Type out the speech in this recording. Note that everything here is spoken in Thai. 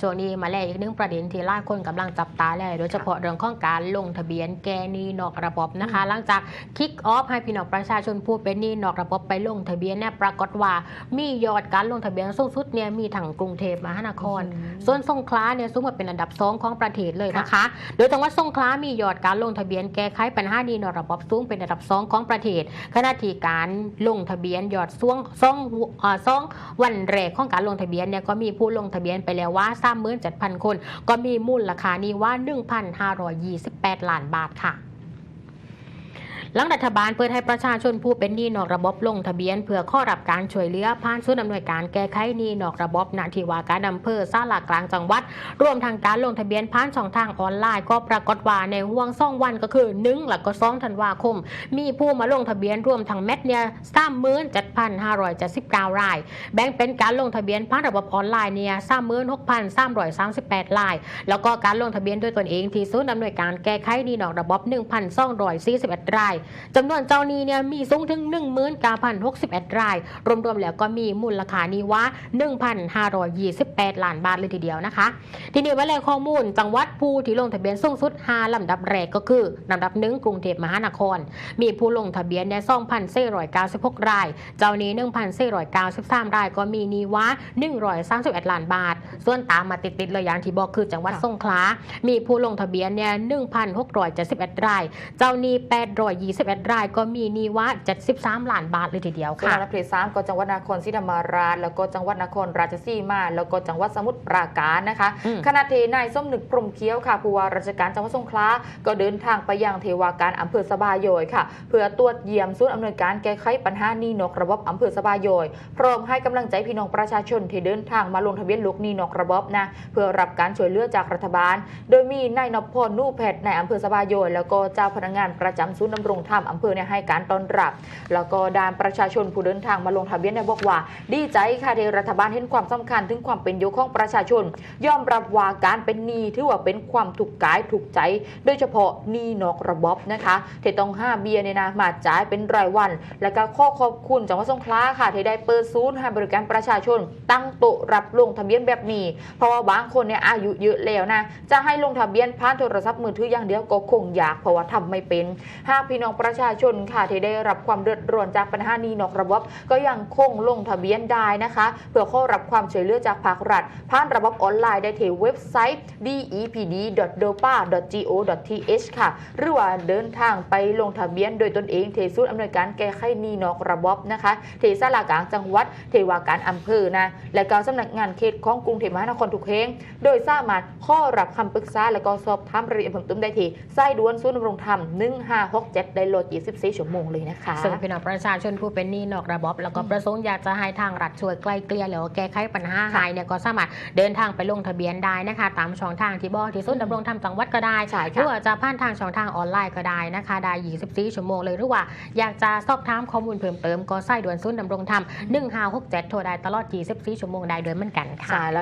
ช่วงนี้มาแล้วอีกหนึ่งประเด็นที่หลายคนกำลังจับตาเลยโดยเฉพาะเรื่องของการลงทะเบียนแกหนี้นอกระบบนะคะ หลังจากคิกออฟให้พี่น้องประชาชนผู้เป็นหนี้นอกระบบไปลงทะเบียนเนี่ยปรากฏว่ามียอดการลงทะเบียนสูงสุดเนี่ยมีทั้งกรุงเทพมหานคร ส่วนสงขลาเนี่ยสูงมาเป็นอันดับสองของประเทศเลยนะคะ โดยจังหวัดสงขลามียอดการลงทะเบียนแก้ไขปัญหาหนี้นอกระบบสูงเป็นอันดับสองของประเทศขณะที่การลงทะเบียนยอดซ่วงซ่องอ่าซ่องวันแรกของการลงทะเบียนเนี่ยก็มีผู้ลงทะเบียนไปแล้วว่า37,000 คน ก็มีมูลราคานี้ว่า 1,528 ล้านบาทค่ะ หลังรัฐบาลเปิดให้ประชาชนผู้เป็นหนี้นอกระบบลงทะเบียน เพื่อข้อรับการช่วยเหลือผ่านศูนย์อำนวยการแก้ไขหนี้นอกระบบณที่ว่าการอำเภอซาลากลางจังหวัด รวมทางการลงทะเบียนผ่านช่องทางออนไลน์ก็ปรากฏว่าในห่วงซ่องวันก็คือ1และก็2ธันวาคม มีผู้มาลงทะเบียนรวมทั้งเม็ดเนี่ย37,579ราย แบ่งเป็นการลงทะเบียนผ่านระบบออนไลน์เนี่ย36,338ราย แล้วก็การลงทะเบียนด้วยตนเองที่ศูนย์อำนวยการแก้ไขหนี้นอกระบบ1,241รายจำนวนเจ้าหนี้เนี่ยมีสูงถึง 19,061 ราย รวมๆแล้วก็มีมูลค่านี้ว่า 1,528 ล้านบาทเลยทีเดียวนะคะ ทีนี้ว่าแหล่งข้อมูลจังหวัดผู้ที่ลงทะเบียนสูงสุด 5 ลำดับแรกก็คือลำดับหนึ่งกรุงเทพมหานคร มีผู้ลงทะเบียนใน2,496 ราย เจ้าหนี้ 1,493 รายก็มีหนี้ว่า 131 ล้านบาท ส่วนตามมาติดๆเลยอย่างที่บอกคือจังหวัดค่ะสงขลา มีผู้ลงทะเบียนเนี่ย1,671ราย เจ้าหนี้821ราย ก็มีหนี้ว่า73ล้านบาทเลยทีเดียวส่วนค่ะอันดับที่สามก็จังหวัดนครศรีธรรมราชแล้วก็จังหวัดนครราชสีมา แล้วก็จังหวัดสมุทรปราการนะคะอืมขณะที่นายส้มหนึกพรหมเคี้ยวค่ะผู้ว่าราชการจังหวัดสงขลา ก็เดินทางไปยังเทวาการอำเภอสบายโยยค่ะ เพื่อตรวจเยี่ยมศูนย์อำนวยการแก้ไขปัญหาหนี้นอกระบบอำเภอสบายโยยพร้อมให้กำลังใจพี่น้องประชาชนที่เดินทางมาลงทะเบียนลูกหนี้นอกระบบนะเพื่อรับการช่วยเหลือจากรัฐบาล โดยมีนายนพพลนู่แพทย์ในอำเภอสบายโยยแล้วก็เจ้าพนักงานประจำศูนย์ดำรงธรรมอำเภอเนี่ยให้การต้อนรับ แล้วก็ด้านประชาชนผู้เดินทางมาลงทะเบียนเนี่ยบอกว่า ดีใจค่ะที่รัฐบาลเห็นความสำคัญถึงความเป็นอยู่ของประชาชน ยอมรับว่าการเป็นหนี้ถือว่าเป็นความถูกกายถูกใจ โดยเฉพาะหนี้นอกระบบนะคะที่ต้องห้าเบียร์เนี่ยนะมาจ่ายเป็นรายวัน แล้วก็ข้อขอบคุณจังหวัดสงขลาค่ะที่ได้เปิดศูนย์ให้บริการประชาชน ตั้งโต๊ะรับลงทะเบียนแบบนี้เพราะว่าบางคนเนี่ยอายุเยอะแล้วนะจะให้ลงทะเบียนผ่านโทรศัพท์มือถืออย่างเดียวก็คงยากเพราะว่าทำไม่เป็น หากพี่น้องประชาชนค่ะที่ได้รับความเดือดร้อนจากปัญหานี้นอกระบบก็ยังคงลงทะเบียนได้นะคะ เพื่อเข้ารับความช่วยเหลือจากภาครัฐ ผ่านระบบออนไลน์ได้ที่เว็บไซต์ depd.dopa.go.th ค่ะ หรือว่าเดินทางไปลงทะเบียนโดยตนเองเทศูนย์อำนวยการแก้ไขหนี้นอกระบบนะคะเที่สารากลางจังหวัด เทวาการอำเภอนะและก็สำนักงานเขตของกรุงเทพมหานครทุกแห่งโดยสามารถข้อรับคำปรึกษาและก็สอบถามรายละเอียดเพิ่มเติมได้ที่สายด่วนศูนย์ดำรงธรรม 1567 ได้โหลด 24 ชั่วโมงเลยนะคะซึ่งพี่น้องประชาชนผู้เป็นหนี้นอกระบบ แล้วก็ประสงค์อยากจะให้ทางรัฐช่วยไกลเกลี่ยหรือว่าแก้ไขปัญหาหายเนี่ยก็สามารถเดินทางไปลงทะเบียนได้นะคะ ตามช่องทางที่บอกที่ศูนย์ดำรงธรรมจังหวัดก็ได้ใช่หค่ะรือว่าจะผ่านทางช่องทางออนไลน์ก็ได้นะคะ ได้ 24 ชั่วโมงเลยหรือว่าอยากจะสอบถามข้อมูลเพิ่มเติมก็ใส่ด่วนศูนย์ดำรงธรรม 1567 โทรได้ตลอด 24 ชั่วโมงได้ด้วยเหมือนกันค่ะใช่แล้ว